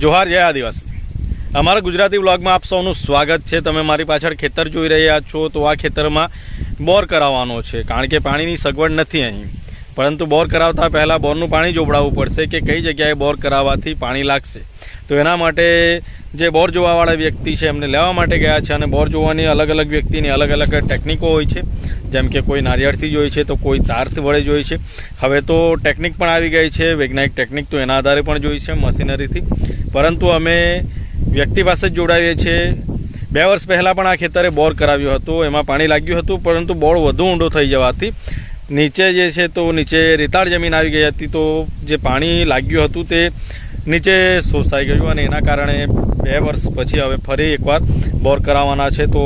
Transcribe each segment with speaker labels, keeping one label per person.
Speaker 1: જોહાર, જય આદિવાસી. અમારા ગુજરાતી બ્લોગમાં આપ સૌનું સ્વાગત છે. તમે મારી પાછળ ખેતર જોઈ રહ્યા છો, તો આ ખેતરમાં બોર કરાવવાનો છે, કારણ કે પાણીની સગવડ નથી અહીં. પરંતુ બોર કરાવતા પહેલાં બોરનું પાણી જોબડાવવું પડશે કે કઈ જગ્યાએ બોર કરાવવાથી પાણી લાગશે. તો એના માટે જે બોર જોવાવાળા વ્યક્તિ છે, એમને લેવા માટે ગયા છે અને બોર જોવાની અલગ અલગ વ્યક્તિની અલગ અલગ ટેકનિકો હોય છે. જેમ કે કોઈ નારિયેળથી જોઈ છે, તો કોઈ તારથી વડે જોઈ છે. હવે તો ટેકનિક પણ આવી ગઈ છે. વૈજ્ઞાનિક ટેકનિક તો એના આધારે પણ જોઈ છે, મશીનરીથી. પરંતુ અમે વ્યક્તિ પાસે જ જોડાઈએ છીએ. બે વર્ષ પહેલાં પણ આ ખેતરે બોર કરાવ્યું હતું. એમાં પાણી લાગ્યું હતું, પરંતુ બોર વધુ ઊંડો થઈ જવાથી નીચે જે છે તો નીચે રેતાળ જમીન આવી ગઈ હતી તો જે પાણી લાગ્યું હતું તે નીચે શોષાઈ ગયું અને એના કારણે બે વર્ષ પછી હવે ફરી એકવાર બોર કરાવવાના છે. તો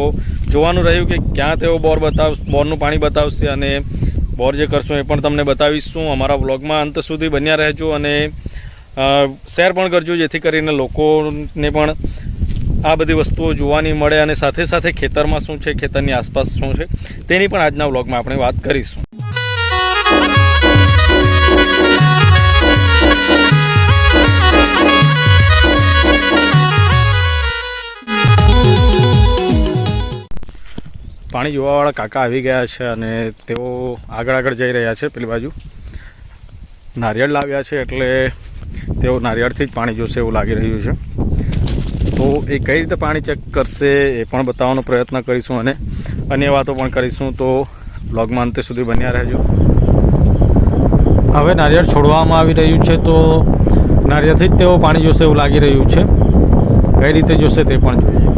Speaker 1: જોવાનું રહ્યું કે ક્યાં તેઓ બોર બતાવ બોરનું પાણી બતાવશે અને બોર જે કરશું એ પણ તમને બતાવીશું. અમારા વ્લોગમાં અંત સુધી બન્યા રહેજો અને શેર પણ કરજો, જેથી કરીને લોકોને પણ આ બધી વસ્તુઓ જોવાની મળે અને સાથે સાથે ખેતરમાં શું છે, ખેતરની આસપાસ શું છે, તેની પણ આજના વ્લોગમાં આપણે વાત કરીશું. પાણી જોવાવાળા કાકા આવી ગયા છે અને તેઓ આગળ આગળ જઈ રહ્યા છે, પેલી બાજુ. નારિયેળ લાવ્યા છે, એટલે તેઓ નારિયેળથી જ પાણી જોશે એવું લાગી રહ્યું છે. તો એ કઈ રીતે પાણી ચેક કરશે એ પણ બતાવવાનો પ્રયત્ન કરીશું અને અન્ય વાતો પણ કરીશું. તો બ્લોગમાં અંતે સુધી બન્યા રહેજો. હવે નારિયેળ છોડવામાં આવી રહ્યું છે તો નારિયેળથી જ તેઓ પાણી જોશે એવું લાગી રહ્યું છે. કઈ રીતે જોશે તે પણ જોઈએ.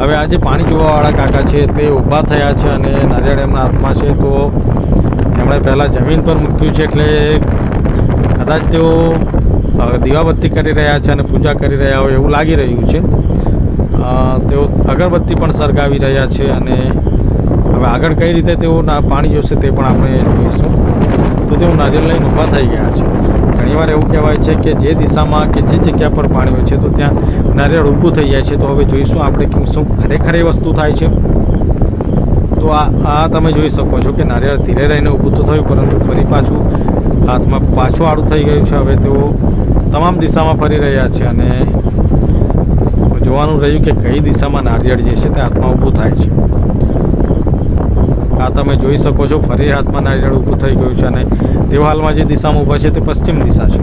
Speaker 1: હવે આજે પાણી જોવાવાળા કાકા છે તે ઊભા થયા છે અને નારિયેળ એમના હાથમાં છે. તો એમણે પહેલાં જમીન પર મૂક્યું છે એટલે કદાચ તેઓ દીવાબત્તી કરી રહ્યા છે અને પૂજા કરી રહ્યા હોય એવું લાગી રહ્યું છે. તેઓ અગરબત્તી પણ સળગાવી રહ્યા છે અને હવે આગળ કઈ રીતે તેઓ પાણી જોશે તે પણ આપણે જોઈશું. તો તેઓ નારિયેળ લઈને ઊભા થઈ ગયા છે. ઘણીવાર એવું કહેવાય છે કે જે દિશામાં કે જે જગ્યા પર પાણી હોય છે તો ત્યાં નારિયેળ ઊભું થઈ જાય છે. તો હવે જોઈશું આપણે કે શું ખરેખર એ વસ્તુ થાય છે. તો આ આ તમે જોઈ શકો છો કે નારિયેળ ધીરે રહીને ઊભું તો થયું, પરંતુ ફરી પાછું હાથમાં પાછું આડું થઈ ગયું છે. હવે તેઓ તમામ દિશામાં ફરી રહ્યા છે અને જોવાનું રહ્યું કે કઈ દિશામાં નારિયેળ જે છે તે હાથમાં ઊભું થાય છે. આ તમે જોઈ શકો છો, ફરી હાથમાં નારિયેળ ઊભું થઈ ગયું છે અને હાલમાં જે દિશામાં ઊભા છે તે પશ્ચિમ દિશા છે.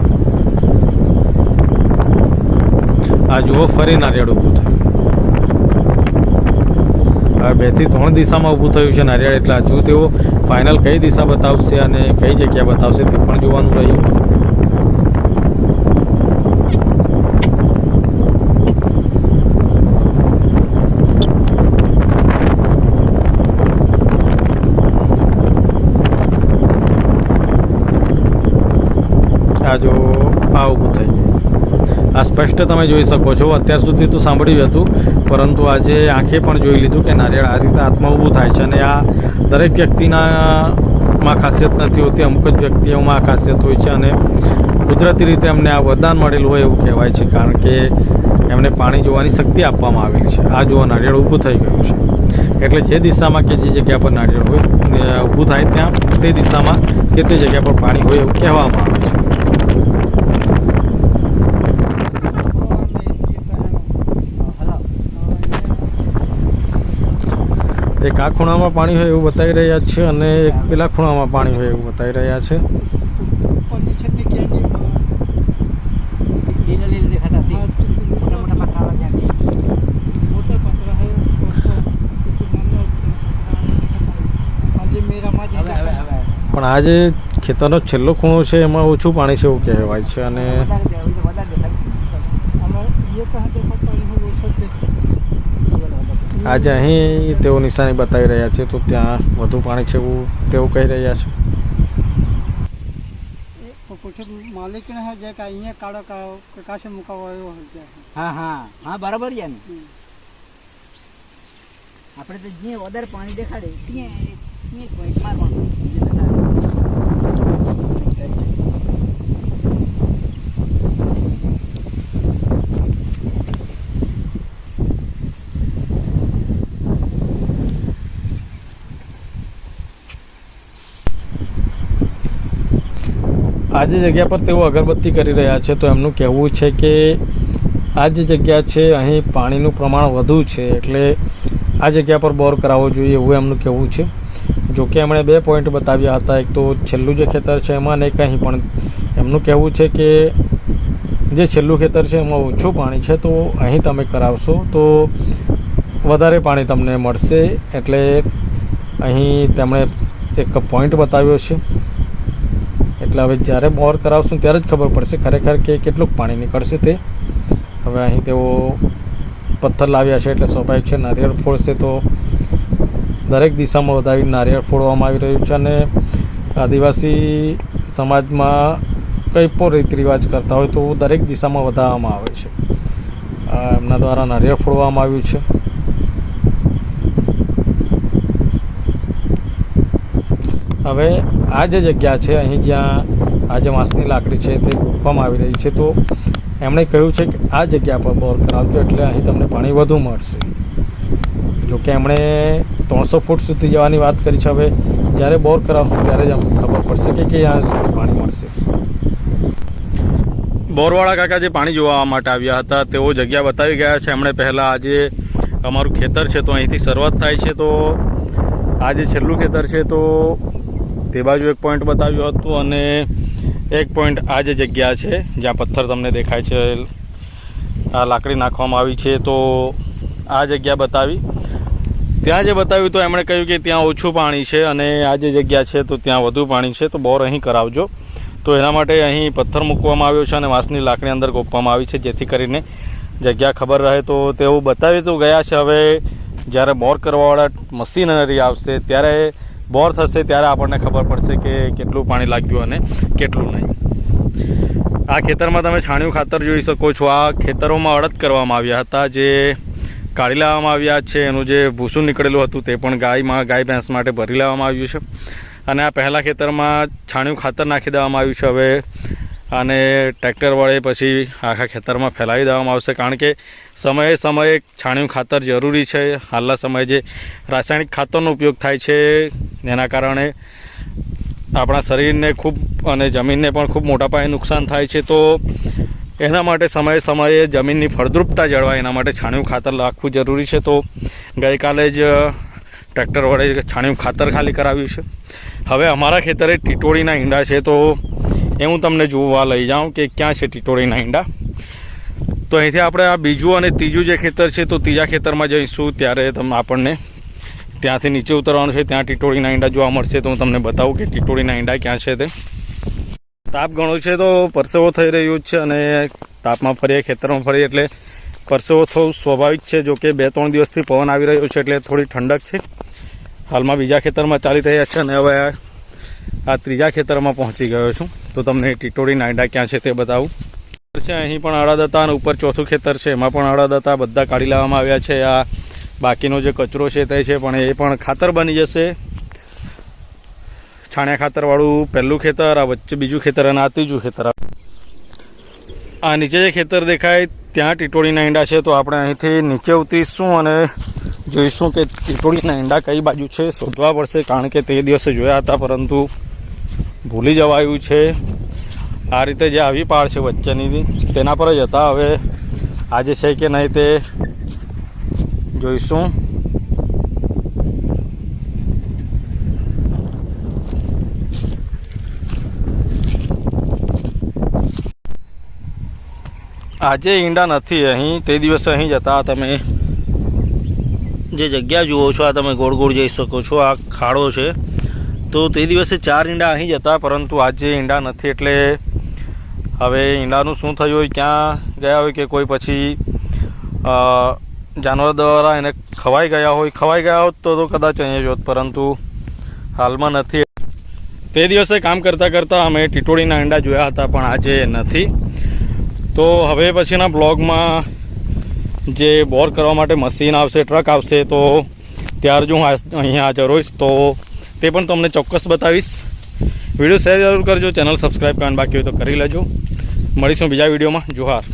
Speaker 1: આ જુઓ, ફરી નારિયેળ ઊભું થયું. હવે બેથી ત્રણ દિશામાં ઊભું થયું છે નારિયેળ. એટલે હજુ તેઓ ફાઇનલ કઈ દિશા બતાવશે અને કઈ જગ્યા બતાવશે તે પણ જોવાનું રહ્યું આ જો આ ઊભું થઈ ગયું આ સ્પષ્ટ તમે જોઈ શકો છો. અત્યાર સુધી તો સાંભળ્યું હતું, પરંતુ આજે આંખે પણ જોઈ લીધું કે નારિયેળ આ રીતે હાથમાં ઊભું થાય છે અને આ દરેક વ્યક્તિના માં ખાસિયત નથી હોતી, અમુક જ વ્યક્તિઓમાં આ ખાસિયત હોય છે અને કુદરતી રીતે એમને આ વરદાન મળેલું હોય એવું કહેવાય છે, કારણ કે એમને પાણી જોવાની શક્તિ આપવામાં આવેલી છે. આ જોવા નારિયેળ ઊભું થઈ ગયું છે. એટલે જે દિશામાં કે જે જગ્યા પર નારિયેળ હોય ઊભું થાય ત્યાં તે દિશામાં કે તે જગ્યા પર પાણી હોય એવું કહેવામાં આવે છે. એક આ ખૂણામાં પાણી હોય એવું બતાવી રહ્યા છે અને એક પેલા ખૂણામાં પાણી હોય એવું બતાવી રહ્યા છે. પણ આ જે ખેતરનો છેલ્લો ખૂણો છે એમાં ઓછું પાણી છે એવું કહેવાય છે અને આજે અહીં તેઓ નિશાની બતાવી રહ્યા છે તો ત્યાં વધુ પાણી છે એવું તેઓ કહી રહ્યા છે.
Speaker 2: માલિક ને જે કે અહીંયા કાળો કાળો કાશે મુકાવો એવો
Speaker 3: હા હા. હા બરાબર છે ને? આપણે તો જ્યાં વધારે પાણી દેખાડે ત્યાં એક પોઈન્ટમાં પણ
Speaker 1: આ જે જગ્યા પર તેઓ અગરબત્તી કરી રહ્યા છે તો એમનું કહેવું છે કે આ જે જગ્યા છે અહીં પાણીનું પ્રમાણ વધુ છે એટલે આ જગ્યા પર બોર કરાવવો જોઈએ એવું એમનું કહેવું છે. જો કે એમણે બે પોઈન્ટ બતાવ્યા હતા, એક તો છેલ્લું જે ખેતર છે એમાં ને કંઈ પણ એમનું કહેવું છે કે જે છેલ્લું ખેતર છે એમાં ઓછું પાણી છે, તો અહીં તમે કરાવશો તો વધારે પાણી તમને મળશે. એટલે અહીં તેમણે એક પોઈન્ટ બતાવ્યો છે. એટલે હવે જ્યારે બોર કરાવશું ત્યારે જ ખબર પડશે ખરેખર કે કેટલું પાણી નીકળશે તે. હવે અહીં તેઓ પથ્થર લાવ્યા છે એટલે સ્વાભાવિક છે નારિયેળ ફોડશે તો દરેક દિશામાં વધાવી નારિયેળ ફોડવામાં આવી રહ્યું છે અને આદિવાસી સમાજમાં કંઈ પણ રીત રિવાજ કરતા હોય તો દરેક દિશામાં વધારવામાં આવે છે. એમના દ્વારા નારિયેળ ફોડવામાં આવ્યું છે. હવે આ જે જગ્યા છે, અહીં જ્યાં આ જે વાંસની લાકડી છે તે ગોઠવામાં આવી રહી છે, તો એમણે કહ્યું છે કે આ જગ્યા પર બોર કરાવજો એટલે અહીં તમને પાણી વધુ મળશે. જોકે એમણે ત્રણસો ફૂટ સુધી જવાની વાત કરી છે, હવે જ્યારે બોર કરાવશું ત્યારે જ ખબર પડશે કે ક્યાં સુધી પાણી મળશે. બોરવાળા કાકા જે પાણી જોવા માટે આવ્યા હતા, તેઓ જગ્યા બતાવી ગયા છે. એમણે પહેલાં આજે અમારું ખેતર છે, તો અહીંથી શરૂઆત થાય છે, તો આ જે છેલ્લું ખેતર છે, તો તે બાજુ એક પોઈન્ટ બતાવ્યું હતું અને એક પોઈન્ટ આ જે જગ્યા છે, જ્યાં પથ્થર તમને દેખાય છે, આ લાકડી નાખવામાં આવી છે, તો આ જગ્યા બતાવી. ત્યાં જે બતાવ્યું તો એમણે કહ્યું કે ત્યાં ઓછું પાણી છે અને આ જે જગ્યા છે, તો ત્યાં વધુ પાણી છે, તો બોર અહીં કરાવજો. તો એના માટે અહીં પથ્થર મૂકવામાં આવ્યો છે અને વાંસની લાકડી અંદર ગોપવામાં આવી છે, જેથી કરીને જગ્યા ખબર રહે. તો તેઓ બતાવી તો ગયા છે, હવે જ્યારે બોર કરવાવાળા મશીનરી આવશે, ત્યારે બોર થશે ત્યારે આપણને ખબર પડશે કે કેટલું પાણી લાગ્યું અને કેટલું નહીં. આ ખેતરમાં તમે છાણિયું ખાતર જોઈ શકો છો. આ ખેતરોમાં અડદ કરવામાં આવ્યા હતા, જે કાઢી લેવામાં આવ્યા છે. એનું જે ભૂસું નીકળેલું હતું તે પણ ગાયમાં, ગાય ભેંસ માટે ભરી લેવામાં આવ્યું છે. અને આ પહેલાં ખેતરમાં છાણિયું ખાતર નાખી દેવામાં આવ્યું છે. હવે અને ટ્રેક્ટર વડે પછી આખા ખેતરમાં ફેલાવી દેવામાં આવશે, કારણ કે સમયે સમયે છાણિયું ખાતર જરૂરી છે. હાલના સમયે જે રાસાયણિક ખાતરનો ઉપયોગ થાય છે, એના કારણે આપણા શરીરને ખૂબ અને જમીનને પણ ખૂબ મોટા પાયે નુકસાન થાય છે. તો એના માટે સમયે સમયે જમીનની ફળદ્રુપતા જળવાય, એના માટે છાણિયું ખાતર નાખવું જરૂરી છે. તો ગઈકાલે જ ટ્રેક્ટર વડે છાણિયું ખાતર ખાલી કરાવ્યું છે. હવે અમારા ખેતરે ટીટોળીના ઈંડા છે, તો એ હું તમને જોવા લઈ જાઉં કે ક્યાં છે ટીટોળીના ઈંડા. તો અહીંથી આપણે આ બીજું અને ત્રીજું જે ખેતર છે, તો ત્રીજા ખેતરમાં જઈશું. ત્યારે તમે આપણને ત્યાંથી નીચે ઉતરવાનું છે. ત્યાં ટીટોળીના ઈંડા જોવા મળશે. તો હું તમને બતાવું કે ટીટોળીના ઈંડા ક્યાં છે તે. તાપ ઘણો છે, તો પરસેવો થઈ રહ્યો છે અને તાપમાં ફરીએ ખેતરમાં ફરીએ એટલે પરસેવો થોડું સ્વાભાવિક છે, જો કે બે ત્રણ દિવસથી પવન આવી રહ્યો છે, એટલે થોડી ઠંડક છે. હાલમાં બીજા ખેતરમાં ચાલી રહ્યા છે અને હવે આ ત્રીજા ખેતરમાં પહોંચી ગયો છું. તો તમને ટીટોળી નાયડા ક્યાં છે તે બતાવું. છે, અહીં પણ અડદ અને ઉપર ચોથું ખેતર છે. એમાં પણ અડદ બધા કાઢી લેવામાં આવ્યા છે. આ બાકીનો જે કચરો છે તે છે, પણ એ પણ ખાતર બની જશે. છાણિયા ખાતરવાળું પહેલું ખેતર, આ વચ્ચે બીજું ખેતર અને આ ત્રીજું ખેતર. આ નીચે જે ખેતર દેખાય, ત્યાં ટીટોળીના ઈંડા છે. તો આપણે અહીંથી નીચે ઉતરીશું અને જોઈશું કે ટીટોળીના ઈંડા કઈ બાજુ છે. શોધવા પડશે, કારણ કે તે દિવસે જોયા હતા, પરંતુ ભૂલી જવાયું છે. આ રીતે જે આવી પાડ છે વચ્ચેની, તેના પર જ હતા. હવે આજે છે કે નહીં તે જોઈશું. આજે ઈંડા નથી અહીં, તે દિવસે અહીં જતા તમે જે જગ્યા જુઓ છો, આ તમે ગોળ ગોળ જઈ શકો છો. આ ખાડો છે. તો તે દિવસે ચાર ઈંડા અહીં જ હતા, પરંતુ આજે ઈંડા નથી. એટલે હવે ઈંડાનું શું થયું હોય, ક્યાં ગયા હોય કે કોઈ પછી જાનવર દ્વારા એને ખવાઈ ગયા હોય. ખવાઈ ગયા હોત તો કદાચ અહીંયા જોત પરંતુ હાલમાં નથી. તે દિવસે કામ કરતાં કરતાં અમે ટીટોળીના ઈંડા જોયા હતા, પણ આજે નથી. તો હવે પછીના બ્લોગમાં જે બોર કરવા માટે મશીન આવશે, ટ્રક આવશે, તો ત્યાર જો હું અહીંયા હાજર હોઈશ, તો તે પણ તમને ચોક્કસ બતાવીશ. વીડિયો શેર જરૂર કરજો, ચેનલ સબસ્ક્રાઈબ કરવાનું બાકી હોય તો કરી લેજો. મળીશું બીજા વિડીયોમાં. જોહાર.